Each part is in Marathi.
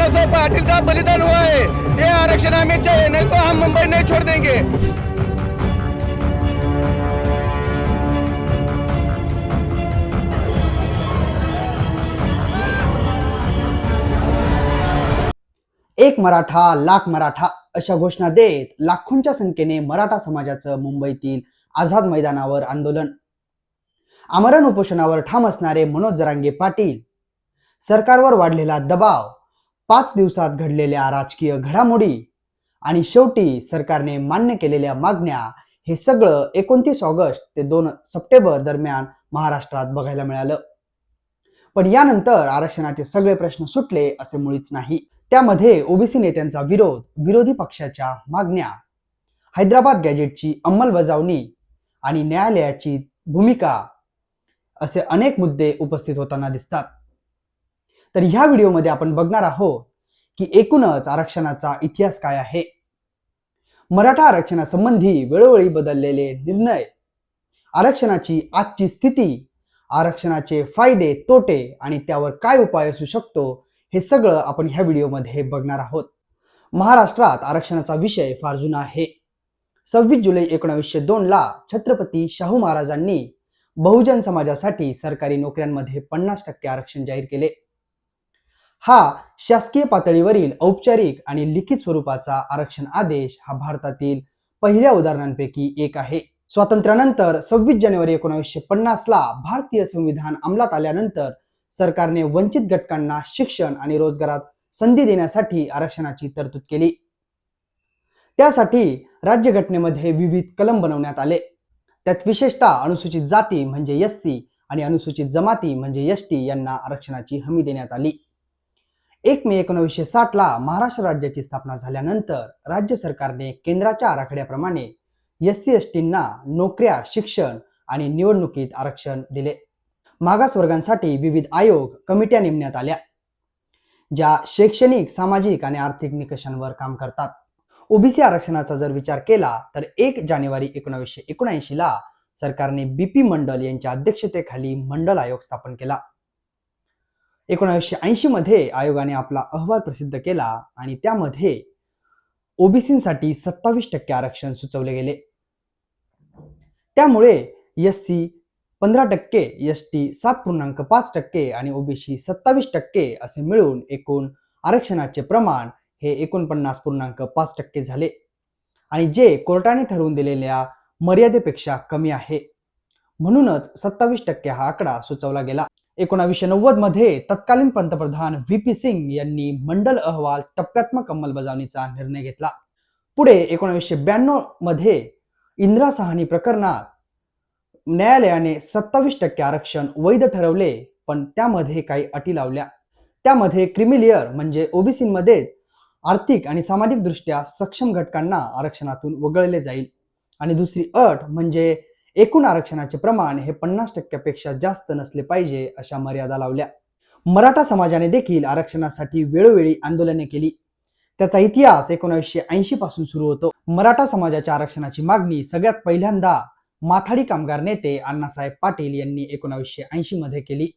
नानासाहेब पाटिल का बलिदान हुआ है ये आरक्षण हमें चाहिए नहीं तो हम मुंबई नहीं छोड़ देंगे. एक मराठा लाख मराठा अशा घोषणा देत लाखोंच्या संख्येने मराठा समाजाचं मुंबईतील आझाद मैदानावर आंदोलन. आमरण उपोषणावर ठाम असणारे मनोज जरांगे पाटील सरकारवर वाढलेला दबाव पाच दिवसात घडलेल्या राजकीय घडामोडी आणि शेवटी सरकारने मान्य केलेल्या मागण्या हे सगळं एकोणतीस ऑगस्ट ते दोन सप्टेंबर दरम्यान महाराष्ट्रात बघायला मिळालं. पण यानंतर आरक्षणाचे सगळे प्रश्न सुटले असे मुळीच नाही. त्यामध्ये ओबीसी नेत्यांचा विरोध विरोधी पक्षाच्या मागण्या हैदराबाद गॅजेटची अंमलबजावणी आणि न्यायालयाची भूमिका असे अनेक मुद्दे उपस्थित होताना दिसतात. तर ह्या व्हिडिओमध्ये आपण बघणार आहोत की एकूणच आरक्षणाचा इतिहास काय आहे? मराठा आरक्षणासंबंधी वेळोवेळी बदललेले निर्णय आरक्षणाची आजची स्थिती आरक्षणाचे फायदे तोटे आणि त्यावर काय उपाय असू शकतो हे सगळं आपण ह्या व्हिडिओमध्ये बघणार आहोत. महाराष्ट्रात आरक्षणाचा विषय फार जुना आहे. सव्वीस जुलै एकोणावीसशे दोन ला छत्रपती शाहू महाराजांनी बहुजन समाजासाठी सरकारी नोकऱ्यांमध्ये पन्नास टक्के आरक्षण जाहीर केले. हा शासकीय पातळीवरील औपचारिक आणि लिखित स्वरूपाचा आरक्षण आदेश हा भारतातील पहिल्या उदाहरणांपैकी एक आहे. स्वातंत्र्यानंतर सव्वीस जानेवारी एकोणावीसशे पन्नासला भारतीय संविधान अंमलात आल्यानंतर सरकारने वंचित घटकांना शिक्षण आणि रोजगारात संधी देण्यासाठी आरक्षणाची तरतूद केली. त्यासाठी राज्यघटनेमध्ये विविध कलम बनवण्यात आले. त्यात विशेषतः अनुसूचित जाती म्हणजे एस सी आणि अनुसूचित जमाती म्हणजे एस टी यांना आरक्षणाची हमी देण्यात आली. एक मे एकोणीसशे साठ ला महाराष्ट्र राज्याची स्थापना झाल्यानंतर राज्य सरकारने केंद्राच्या आराखड्याप्रमाणे एस सी एस टींना नोकऱ्या शिक्षण आणि निवडणुकीत आरक्षण दिले. मागासवर्गांसाठी विविध आयोग कमिट्या नेमण्यात आल्या ज्या शैक्षणिक सामाजिक आणि आर्थिक निकषांवर काम करतात. ओबीसी आरक्षणाचा जर विचार केला तर एक जानेवारी एकोणीसशे एकोणऐंशीला सरकारने सरकारने बीपी मंडल यांच्या अध्यक्षतेखाली मंडल आयोग स्थापन केला. एकोणावीसशे ऐंशी मध्ये आयोगाने आपला अहवाल प्रसिद्ध केला आणि त्यामध्ये ओबीसीसाठी सत्तावीस टक्के आरक्षण सुचवले गेले. त्यामुळे एस सी पंधरा टक्के एस टी सात पूर्णांक पाच टक्के आणि ओबीसी सत्तावीस टक्के असे मिळून एकूण आरक्षणाचे प्रमाण हे एकोणपन्नास पूर्णांक पाच टक्के झाले. आणि जे कोर्टाने ठरवून दिलेल्या मर्यादेपेक्षा कमी आहे. म्हणूनच सत्तावीस टक्के हा आकडा सुचवला गेला. एकोणावीसशे नव्वदमध्ये तत्कालीन पंतप्रधान व्ही पी सिंग यांनी मंडल अहवाल टप्प्यात्मक अंमलबजावणीचा निर्णय घेतला. पुढे एकोणावीसशे ब्याण्णवमध्ये इंदिरा सहानी प्रकरणात न्यायालयाने सत्तावीस टक्के आरक्षण वैध ठरवले पण त्यामध्ये काही अटी लावल्या. त्यामध्ये क्रिमिलियर म्हणजे ओबीसीमध्येच आर्थिक आणि सामाजिक दृष्ट्या सक्षम घटकांना आरक्षणातून वगळले जाईल. आणि दुसरी अट म्हणजे एकूण आरक्षणाचे प्रमाण हे पन्नास टक्क्यापेक्षा जास्त नसले पाहिजे अशा मर्यादा लावल्या. मराठा समाजाने देखील आरक्षणासाठी वेळोवेळी आंदोलने केली. त्याचा इतिहास एकोणीसशे ऐंशी पासून सुरू होतो. मराठा समाजाच्या आरक्षणाची मागणी सगळ्यात पहिल्यांदा माथाडी कामगार नेते अण्णासाहेब पाटील यांनी एकोणावीसशे ऐंशी मध्ये केली.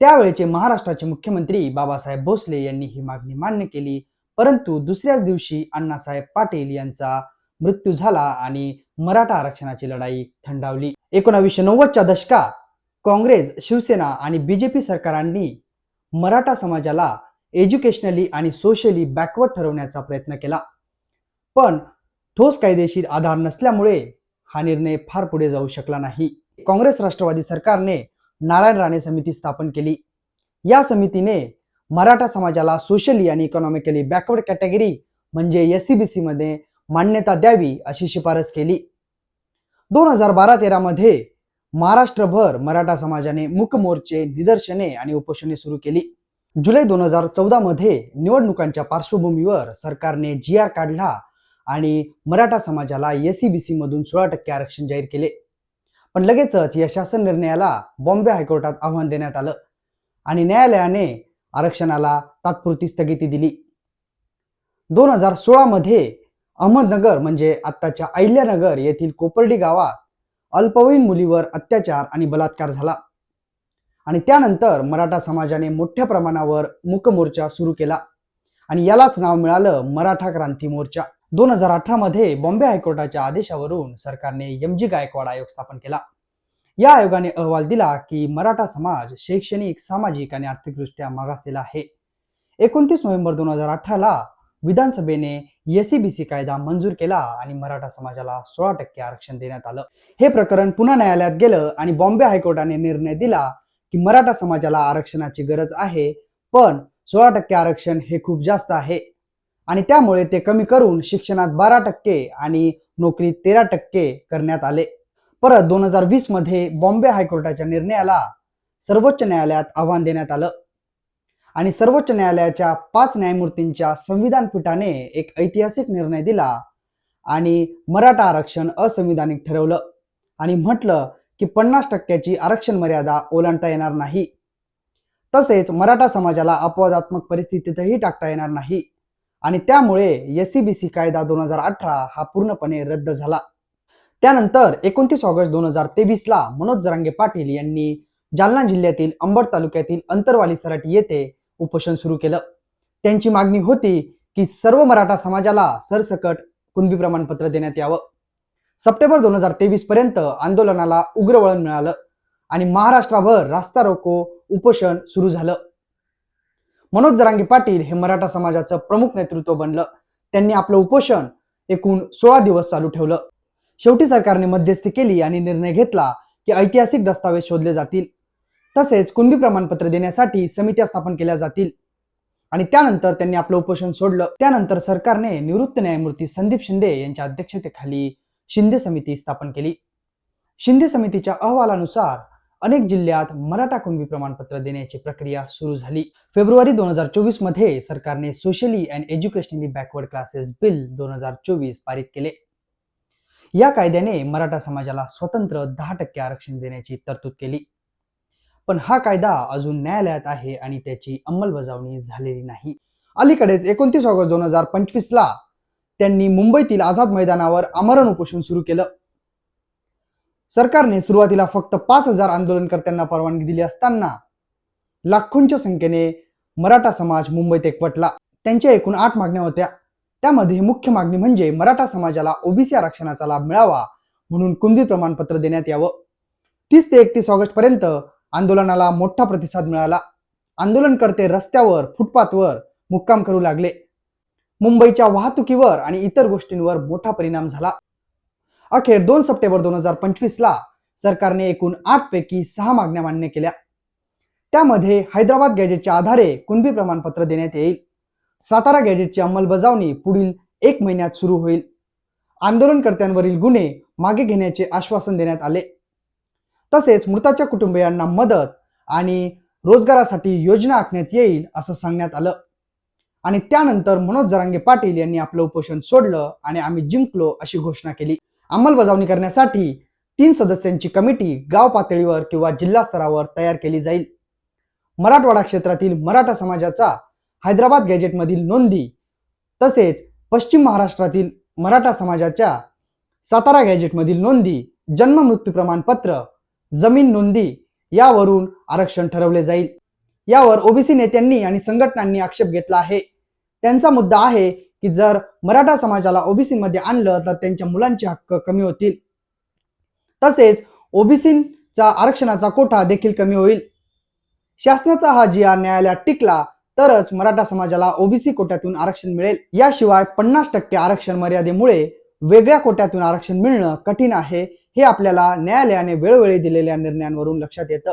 त्यावेळेचे महाराष्ट्राचे मुख्यमंत्री बाबासाहेब भोसले यांनी ही मागणी मान्य केली. परंतु दुसऱ्याच दिवशी अण्णासाहेब पाटील यांचा मृत्यू झाला आणि मराठा आरक्षणाची लढाई थंडावली. एकोणावीसशे नव्वदच्या दशकात काँग्रेस शिवसेना आणि बीजेपी सरकारांनी मराठा समाजाला एज्युकेशनली आणि सोशली बॅकवर्ड ठरवण्याचा प्रयत्न केला. पण ठोस कायदेशीर आधार नसल्यामुळे हा निर्णय फार पुढे जाऊ शकला नाही. काँग्रेस राष्ट्रवादी सरकारने नारायण राणे समिती स्थापन केली. या समितीने मराठा समाजाला सोशली आणि इकॉनॉमिकली बॅकवर्ड कॅटेगरी म्हणजे एस सी बी सी मध्ये मान्यता द्यावी अशी शिफारस केली. दोन हजार बारा तेरा मध्ये महाराष्ट्रभर मराठा समाजाने मुकमोर्चे निदर्शने आणि उपोषणे सुरू केली. जुलै दोन हजार चौदा मध्ये निवडणुकांच्या पार्श्वभूमीवर सरकारने जी आर काढला आणि मराठा समाजाला एसीबीसी मधून सोळा टक्के आरक्षण जाहीर केले. पण लगेचच या शासन निर्णयाला बॉम्बे हायकोर्टात आव्हान देण्यात आलं आणि न्यायालयाने आरक्षणाला तात्पुरती स्थगिती दिली. दोन हजार सोळा मध्ये अहमदनगर म्हणजे आत्ताच्या अहिल्यानगर येथील कोपर्डी गावात अल्पवयीन मुलीवर अत्याचार आणि बलात्कार झाला. आणि त्यानंतर मराठा समाजाने मोठ्या प्रमाणावर मुकमोर्चा सुरू केला. आणि यालाच नाव मिळालं मराठा क्रांती मोर्चा. दोन हजार अठरा मध्ये बॉम्बे हायकोर्टाच्या आदेशावरून सरकारने एम जी गायकवाड आयोग स्थापन केला. या आयोगाने अहवाल दिला की मराठा समाज शैक्षणिक सामाजिक आणि आर्थिकदृष्ट्या मागासलेला आहे. एकोणतीस नोव्हेंबर दोन हजार अठराला विधानसभेने एसीबीसी कायदा मंजूर केला आणि मराठा समाजाला सोळा टक्के आरक्षण देण्यात आलं. हे प्रकरण पुन्हा न्यायालयात गेलं आणि बॉम्बे हायकोर्टाने निर्णय दिला की मराठा समाजाला आरक्षणाची गरज आहे पण सोळा टक्के आरक्षण हे खूप जास्त आहे. आणि त्यामुळे ते कमी करून शिक्षणात बारा टक्के आणि नोकरीत तेरा टक्के करण्यात आले. परत दोन हजार वीसमध्ये बॉम्बे हायकोर्टाच्या निर्णयाला सर्वोच्च न्यायालयात आव्हान देण्यात आलं. आणि सर्वोच्च न्यायालयाच्या पाच न्यायमूर्तींच्या संविधान पीठाने एक ऐतिहासिक निर्णय दिला आणि मराठा आरक्षण असंविधानिक ठरवलं. आणि म्हटलं की पन्नास टक्क्याची आरक्षण मर्यादा ओलांडता येणार नाही. तसेच मराठा समाजाला अपवादात्मक परिस्थितीतही टाकता येणार नाही. आणि त्यामुळे एस सी कायदा दोन हजार अठरा हा पूर्णपणे रद्द झाला. त्यानंतर एकोणतीस ऑगस्ट दोन हजार तेवीसला मनोज जरांगे पाटील यांनी जालना जिल्ह्यातील अंबड तालुक्यातील अंतरवाली सराटी येथे उपोषण सुरू केलं. त्यांची मागणी होती की सर्व मराठा समाजाला सरसकट कुणबी प्रमाणपत्र देण्यात यावं. सप्टेंबर दोन हजार तेवीस पर्यंत आंदोलनाला उग्र वळण मिळालं आणि महाराष्ट्राभर रास्ता रोको उपोषण सुरू झालं. मनोज जरांगे पाटील हे मराठा समाजाचं प्रमुख नेतृत्व बनलं. त्यांनी आपलं उपोषण एकूण सोळा दिवस चालू ठेवलं. शेवटी सरकारने मध्यस्थी केली आणि निर्णय घेतला की ऐतिहासिक दस्तावेज शोधले जातील. तसेच कुणबी प्रमाणपत्र देण्यासाठी समित्या स्थापन केल्या जातील. आणि त्यानंतर त्यांनी आपलं उपोषण सोडलं. त्यानंतर सरकारने निवृत्त न्यायमूर्ती संदीप शिंदे यांच्या अध्यक्षतेखाली शिंदे समिती स्थापन केली. शिंदे समितीच्या अहवालानुसार अनेक जिल्ह्यात मराठा कुणबी प्रमाणपत्र देण्याची प्रक्रिया सुरू झाली. फेब्रुवारी दोन हजार चोवीसमध्ये सरकारने socially and educationally backward classes bill दोन हजार चोवीस पारित केले. या कायद्याने मराठा समाजाला स्वतंत्र दहा टक्के आरक्षण देण्याची तरतूद केली. पण हा कायदा अजून न्यायालयात आहे आणि त्याची अंमलबजावणी झालेली नाही. अलीकडेच एकोणतीस ऑगस्ट दोन हजार पंचवीस ला त्यांनी मुंबईतील आझाद मैदानावर आमरण उपोषण सुरू केलं. सरकारने सुरुवातीला फक्त पाच हजार आंदोलनकर्त्यांना परवानगी दिली असताना लाखोंच्या संख्येने मराठा समाज मुंबईत एकवटला. त्यांच्या एकूण आठ मागण्या होत्या. त्यामध्ये मुख्य मागणी म्हणजे मराठा समाजाला ओबीसी आरक्षणाचा लाभ मिळावा म्हणून कुंदी प्रमाणपत्र देण्यात यावं. तीस ते एकतीस ऑगस्ट पर्यंत आंदोलनाला मोठा प्रतिसाद मिळाला. आंदोलनकर्ते रस्त्यावर फुटपाथवर मुक्काम करू लागले. मुंबईच्या वाहतुकीवर आणि इतर गोष्टींवर मोठा परिणाम झाला. अखेर दोन सप्टेंबर दोन हजार पंचवीस ला सरकारने एकूण आठ पैकी सहा मागण्या मान्य केल्या. त्यामध्ये हैदराबाद गॅजेटच्या आधारे कुणबी प्रमाणपत्र देण्यात येईल. सातारा गॅजेटची अंमलबजावणी पुढील एक महिन्यात सुरू होईल. आंदोलनकर्त्यांवरील गुन्हे मागे घेण्याचे आश्वासन देण्यात आले. तसेच मृताच्या कुटुंबियांना मदत आणि रोजगारासाठी योजना आखण्यात येईल असं सांगण्यात आलं. आणि त्यानंतर मनोज जरांगे पाटील यांनी आपलं उपोषण सोडलं आणि आम्ही जिंकलो अशी घोषणा केली. अंमलबजावणी करण्यासाठी तीन सदस्यांची कमिटी गाव पातळीवर किंवा जिल्हा स्तरावर तयार केली जाईल. मराठवाडा क्षेत्रातील मराठा समाजाचा हैदराबाद गॅजेटमधील नोंदी तसेच पश्चिम महाराष्ट्रातील मराठा समाजाच्या सातारा गॅजेटमधील नोंदी जन्म मृत्यू प्रमाणपत्र जमीन नोंदी यावरून आरक्षण ठरवले जाईल. यावर ओबीसी नेत्यांनी आणि संघटनांनी आक्षेप घेतला आहे. त्यांचा मुद्दा आहे की जर मराठा समाजाला ओबीसी मध्ये आणलं तर त्यांच्या मुलांचे हक्क कमी होतील. तसेच ओबीसीचा आरक्षणाचा कोठा देखील कमी होईल. शासनाचा हा जी आर न्यायालयात टिकला तरच मराठा समाजाला ओबीसी कोट्यातून आरक्षण मिळेल. याशिवाय पन्नास टक्के आरक्षण मर्यादेमुळे वेगळ्या कोट्यातून आरक्षण मिळणं कठीण आहे. हे आपल्याला न्यायालयाने वेळोवेळी दिलेल्या निर्णयांवरून लक्षात येतं.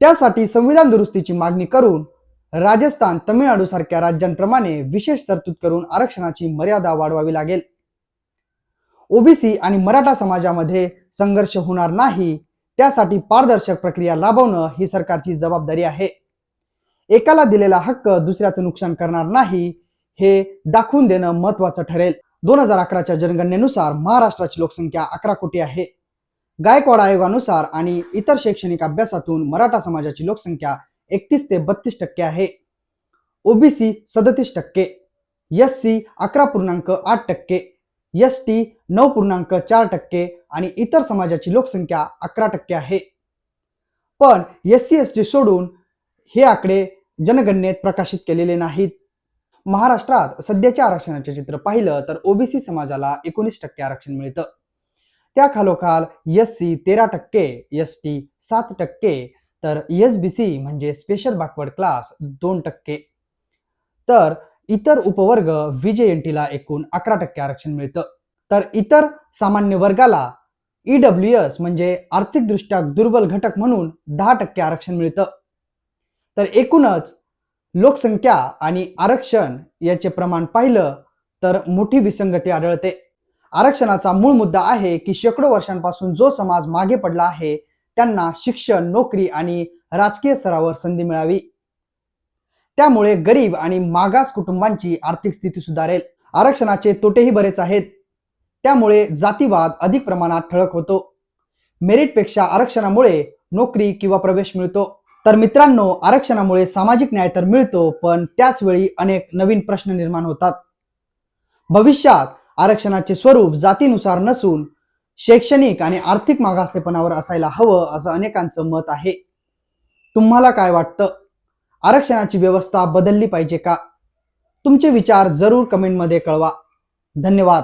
त्यासाठी संविधान दुरुस्तीची मागणी करून राजस्थान तमिळनाडू सारख्या राज्यांप्रमाणे विशेष तरतूद करून आरक्षणाची मर्यादा वाढवावी लागेल. ओबीसी आणि मराठा समाजामध्ये संघर्ष होणार नाही त्यासाठी पारदर्शक प्रक्रिया लाभवणं ही सरकारची जबाबदारी आहे. एकाला दिलेला हक्क दुसऱ्याचं नुकसान करणार नाही हे दाखवून देणं महत्वाचं ठरेल. दोन हजार अकराच्या जनगणनेनुसार महाराष्ट्राची लोकसंख्या अकरा कोटी आहे. गायकवाड आयोगानुसार आणि इतर शैक्षणिक अभ्यासातून मराठा समाजाची लोकसंख्या एकतीस ते बत्तीस टक्के आहे. ओबीसी सदतीस टक्के एस सी अकरा पूर्णांक आठ टक्के एस टी नऊ पूर्णांक चार टक्के आणि इतर समाजाची लोकसंख्या अकरा टक्के आहे. पण एस सी एस टी सोडून हे आकडे जनगणनेत प्रकाशित केलेले नाहीत. महाराष्ट्रात सध्याच्या आरक्षणाचे चित्र पाहिलं तर ओबीसी समाजाला एकोणीस टक्के आरक्षण मिळतं. त्या खालोखाल एस सी तेरा टक्के एस टी सात टक्के तर एस बी सी म्हणजे स्पेशल बॅकवर्ड क्लास दोन टक्के. तर इतर उपवर्ग व्हीजेएनटीला एकूण अकरा टक्के आरक्षण मिळतं. तर इतर सामान्य वर्गाला ईडब्ल्यू एस म्हणजे आर्थिकदृष्ट्या दुर्बल घटक म्हणून दहा टक्के आरक्षण मिळतं. तर एकूणच लोकसंख्या आणि आरक्षण याचे प्रमाण पाहिलं तर मोठी विसंगती आढळते. आरक्षणाचा मूळ मुद्दा आहे की शेकडो वर्षांपासून जो समाज मागे पडला आहे त्यांना शिक्षण नोकरी आणि राजकीय स्तरावर संधी मिळावी. त्यामुळे गरीब आणि मागास कुटुंबांची आर्थिक स्थिती सुधारेल. आरक्षणाचे तोटेही बरेच आहेत. त्यामुळे जातीवाद अधिक प्रमाणात ठळक होतो. मेरिटपेक्षा आरक्षणामुळे नोकरी किंवा प्रवेश मिळतो. तर मित्रांनो आरक्षणामुळे सामाजिक न्याय तर मिळतो पण त्याच वेळी अनेक नवीन प्रश्न निर्माण होतात. भविष्यात आरक्षणाचे स्वरूप जातीनुसार नसून शैक्षणिक आणि आर्थिक मागासलेपणावर असायला हवं असं अनेकांचं मत आहे. तुम्हाला काय वाटतं? आरक्षणाची व्यवस्था बदलली पाहिजे का? तुमचे विचार जरूर कमेंटमध्ये कळवा. धन्यवाद.